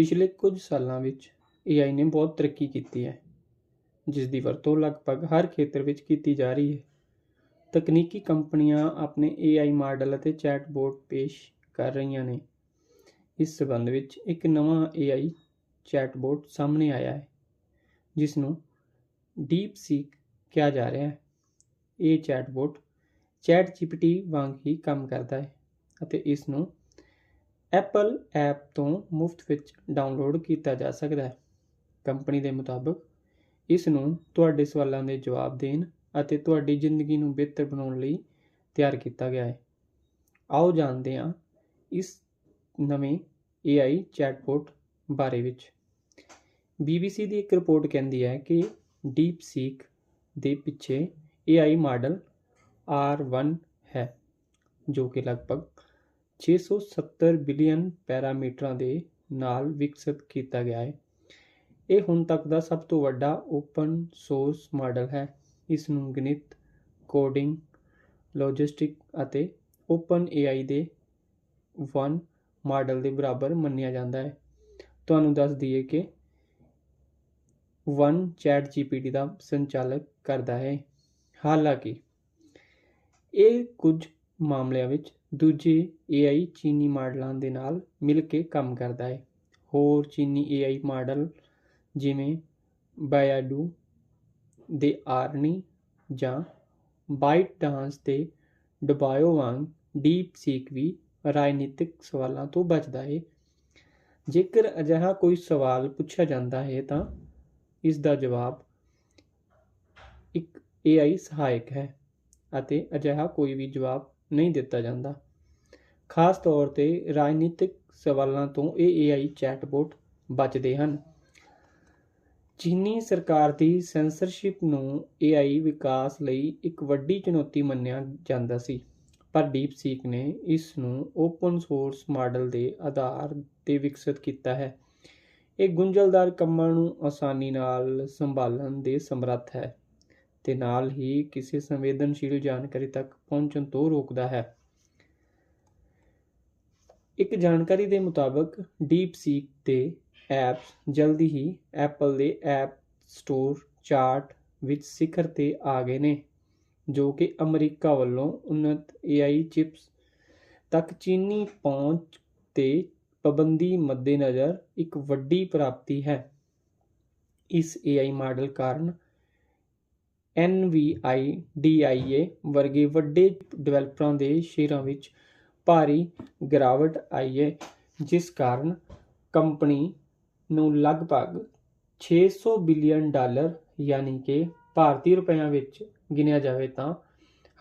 ਪਿਛਲੇ ਕੁਝ ਸਾਲਾਂ ਵਿੱਚ AI ਨੇ ਬਹੁਤ ਤਰੱਕੀ ਕੀਤੀ ਹੈ ਜਿਸ ਦੀ ਵਰਤੋਂ ਲਗਭਗ ਹਰ ਖੇਤਰ ਵਿੱਚ ਕੀਤੀ ਜਾ ਰਹੀ ਹੈ। ਤਕਨੀਕੀ ਕੰਪਨੀਆਂ ਆਪਣੇ AI ਮਾਡਲ ਅਤੇ ਚੈਟਬੋਟ ਪੇਸ਼ ਕਰ ਰਹੀਆਂ ਨੇ। ਇਸ ਸਬੰਧ ਵਿੱਚ ਇੱਕ ਨਵਾਂ AI ਚੈਟਬੋਟ ਸਾਹਮਣੇ ਆਇਆ ਹੈ ਜਿਸ ਨੂੰ ਡੀਪ ਸੀਕ ਕਿਹਾ ਜਾ ਰਿਹਾ ਹੈ। ਇਹ ਚੈਟਬੋਟ ChatGPT ਵਾਂਗ ਹੀ ਕੰਮ ਕਰਦਾ ਹੈ ਅਤੇ ਇਸ ਨੂੰ ਐਪਲ ਐਪ ਤੋਂ ਮੁਫਤ ਵਿੱਚ ਡਾਊਨਲੋਡ ਕੀਤਾ ਜਾ ਸਕਦਾ ਹੈ। ਕੰਪਨੀ ਦੇ ਮੁਤਾਬਕ ਇਸ ਨੂੰ ਤੁਹਾਡੇ ਸਵਾਲਾਂ ਦੇ ਜਵਾਬ ਦੇਣ ਅਤੇ ਤੁਹਾਡੀ ਜ਼ਿੰਦਗੀ ਨੂੰ ਬਿਹਤਰ ਬਣਾਉਣ ਲਈ ਤਿਆਰ ਕੀਤਾ ਗਿਆ ਹੈ। ਆਓ ਜਾਣਦੇ ਹਾਂ ਇਸ ਨਵੇਂ AI ਚੈਟਬੋਟ ਬਾਰੇ ਵਿੱਚ। BBC ਦੀ ਇੱਕ ਰਿਪੋਰਟ ਕਹਿੰਦੀ ਹੈ ਕਿ ਡੀਪ ਸੀਕ ਦੇ ਪਿੱਛੇ AI ਮਾਡਲ R1 ਹੈ, ਜੋ ਕਿ ਲਗਭਗ 670 ਬਿਲੀਅਨ ਪੈਰਾਮੀਟਰਾਂ ਦੇ ਨਾਲ ਵਿਕਸਿਤ ਕੀਤਾ ਗਿਆ ਹੈ। ਇਹ ਹੁਣ ਤੱਕ ਦਾ ਸਭ ਤੋਂ ਵੱਡਾ ਓਪਨ ਸੋਰਸ ਮਾਡਲ ਹੈ। ਇਸ ਨੂੰ ਗਣਿਤ, ਕੋਡਿੰਗ, ਲੌਜਿਸਟਿਕ ਅਤੇ ਓਪਨ AI ਦੇ ਵਨ ਮਾਡਲ ਦੇ ਬਰਾਬਰ ਮੰਨਿਆ ਜਾਂਦਾ ਹੈ। ਤੁਹਾਨੂੰ ਦੱਸ ਦਈਏ ਕਿ ਵਨ ਚੈਟ GPT ਦਾ ਸੰਚਾਲਕ ਕਰਦਾ ਹੈ। ਹਾਲਾਂਕਿ, ਇਹ ਕੁਝ ਮਾਮਲਿਆਂ ਵਿੱਚ ਦੂਜੇ AI ਚੀਨੀ ਮਾਡਲਾਂ ਦੇ ਨਾਲ ਮਿਲ ਕੇ ਕੰਮ ਕਰਦਾ ਹੈ। ਹੋਰ ਚੀਨੀ AI ਮਾਡਲ ਜਿਵੇਂ ਬਾਇਡੂ ਦੇ ਆਰਨੀ ਜਾਂ ਬਾਈਟ ਡਾਂਸ ਦੇ ਡਬਾਇਓ ਵਾਂਗ ਡੀਪ ਸੀਕ ਵੀ ਰਾਜਨੀਤਿਕ ਸਵਾਲਾਂ ਤੋਂ ਬਚਦਾ ਹੈ। ਜੇਕਰ ਅਜਿਹਾ ਕੋਈ ਸਵਾਲ ਪੁੱਛਿਆ ਜਾਂਦਾ ਹੈ ਤਾਂ ਇਸ ਦਾ ਜਵਾਬ ਇੱਕ AI ਸਹਾਇਕ ਹੈ ਅਤੇ ਅਜਿਹਾ ਕੋਈ ਵੀ ਜਵਾਬ ਨਹੀਂ ਦਿੱਤਾ ਜਾਂਦਾ। ਖਾਸ ਤੌਰ ਤੇ ਰਾਜਨੀਤਿਕ ਸਵਾਲਾਂ ਤੋਂ ਇਹ AI ਚੈਟਬੋਟ ਬਚਦੇ ਹਨ। ਚੀਨੀ ਸਰਕਾਰ ਦੀ ਸੈਂਸਰਸ਼ਿਪ ਨੂੰ AI ਵਿਕਾਸ ਲਈ ਇੱਕ ਵੱਡੀ ਚੁਣੌਤੀ ਮੰਨਿਆ ਜਾਂਦਾ ਸੀ, ਪਰ ਡੀਪਸੀਕ ਨੇ ਇਸ ਨੂੰ ਓਪਨ ਸੋਰਸ ਮਾਡਲ ਦੇ ਆਧਾਰ ਤੇ ਵਿਕਸਿਤ ਕੀਤਾ ਹੈ। ਇਹ ਗੁੰਝਲਦਾਰ ਕੰਮਾਂ ਨੂੰ ਆਸਾਨੀ ਨਾਲ ਸੰਭਾਲਣ ਦੇ ਸਮਰੱਥ ਹੈ। ਤੇ ਨਾਲ ਹੀ ਕਿਸੇ ਸੰਵੇਦਨਸ਼ੀਲ ਜਾਣਕਾਰੀ ਤੱਕ ਪਹੁੰਚਣ ਤੋਂ ਰੋਕਦਾ ਹੈ। ਇੱਕ ਜਾਣਕਾਰੀ ਦੇ ਮੁਤਾਬਕ ਡੀਪਸੀਕ ਦੇ ਐਪਸ ਜਲਦੀ ਹੀ ਐਪਲ ਦੇ ਐਪ ਸਟੋਰ ਚਾਰਟ ਵਿੱਚ ਸਿਖਰ ਤੇ ਆ ਗਏ ਨੇ, ਜੋ ਕਿ ਅਮਰੀਕਾ ਵੱਲੋਂ ਉન્નਤ AI ਚਿਪਸ ਤੱਕ ਚੀਨੀ ਪਹੁੰਚ ਤੇ ਪਾਬੰਦੀ ਮੱਦੇਨਜ਼ਰ ਇੱਕ ਵੱਡੀ ਪ੍ਰਾਪਤੀ ਹੈ। ਇਸ AI ਮਾਡਲ ਕਾਰਨ NVIDIA ਵਰਗੇ ਵੱਡੇ ਡਿਵੈਲਪਰਾਂ ਦੇ ਸ਼ੇਅਰਾਂ ਵਿੱਚ ਭਾਰੀ ਗਿਰਾਵਟ ਆਈ ਹੈ, ਜਿਸ ਕਾਰਨ ਕੰਪਨੀ ਨੂੰ ਲਗਭਗ 600 ਬਿਲੀਅਨ ਡਾਲਰ ਯਾਨੀ ਕਿ ਭਾਰਤੀ ਰੁਪਇਆਂ ਵਿੱਚ ਗਿਣਿਆ ਜਾਵੇ ਤਾਂ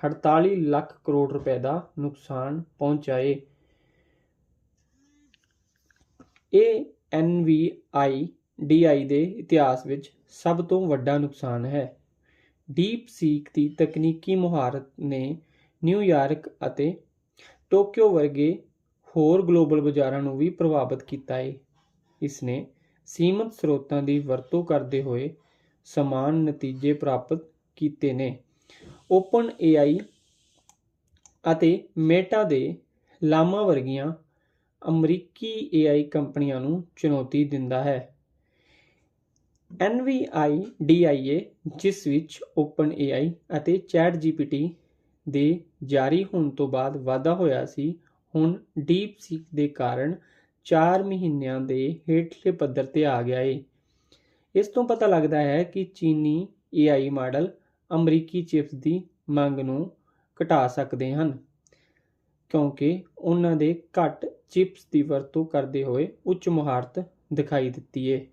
48 ਲੱਖ ਕਰੋੜ ਰੁਪਏ ਦਾ ਨੁਕਸਾਨ ਪਹੁੰਚਾਏ ਇਹ NVIDIA ਦੇ ਇਤਿਹਾਸ ਵਿੱਚ ਸਭ ਤੋਂ ਵੱਡਾ ਨੁਕਸਾਨ ਹੈ। ਡੀਪ ਸੀਕ ਦੀ ਤਕਨੀਕੀ ਮੁਹਾਰਤ ਨੇ ਨਿਊਯਾਰਕ ਅਤੇ ਟੋਕੀਓ ਵਰਗੇ ਹੋਰ ਗਲੋਬਲ ਬਾਜ਼ਾਰਾਂ ਨੂੰ ਵੀ ਪ੍ਰਭਾਵਿਤ ਕੀਤਾ ਹੈ ਇਸ ਨੇ ਸੀਮਤ ਸਰੋਤਾਂ ਦੀ ਵਰਤੋਂ ਕਰਦੇ ਹੋਏ ਸਮਾਨ ਨਤੀਜੇ ਪ੍ਰਾਪਤ ਕੀਤੇ ਨੇ। ਓਪਨ AI ਅਤੇ ਮੇਟਾ ਦੇ ਲਾਮਾ ਵਰਗੀਆਂ ਅਮਰੀਕੀ AI ਕੰਪਨੀਆਂ ਨੂੰ ਚੁਣੌਤੀ ਦਿੰਦਾ ਹੈ। NVIDIA ਜਿਸ ਵਿੱਚ OpenAI ਅਤੇ ChatGPT ਦੇ ਜਾਰੀ ਹੋਣ ਤੋਂ ਬਾਅਦ ਵਾਧਾ ਹੋਇਆ ਸੀ, ਹੁਣ DeepSeek ਦੇ ਕਾਰਨ 4 ਮਹੀਨਿਆਂ ਦੇ ਹੇਠਲੇ ਪੱਧਰ ਤੇ ਆ ਗਿਆ ਏ। ਇਸ ਤੋਂ ਪਤਾ ਲੱਗਦਾ ਹੈ ਕਿ ਚੀਨੀ AI ਮਾਡਲ ਅਮਰੀਕੀ ਚਿਪਸ ਦੀ ਮੰਗ ਨੂੰ ਘਟਾ ਸਕਦੇ ਹਨ, ਕਿਉਂਕਿ ਉਹਨਾਂ ਦੇ ਘੱਟ ਚਿਪਸ ਦੀ ਵਰਤੋਂ ਕਰਦੇ ਹੋਏ ਉੱਚ ਮੁਹਾਰਤ ਦਿਖਾਈ ਦਿੱਤੀ ਏ।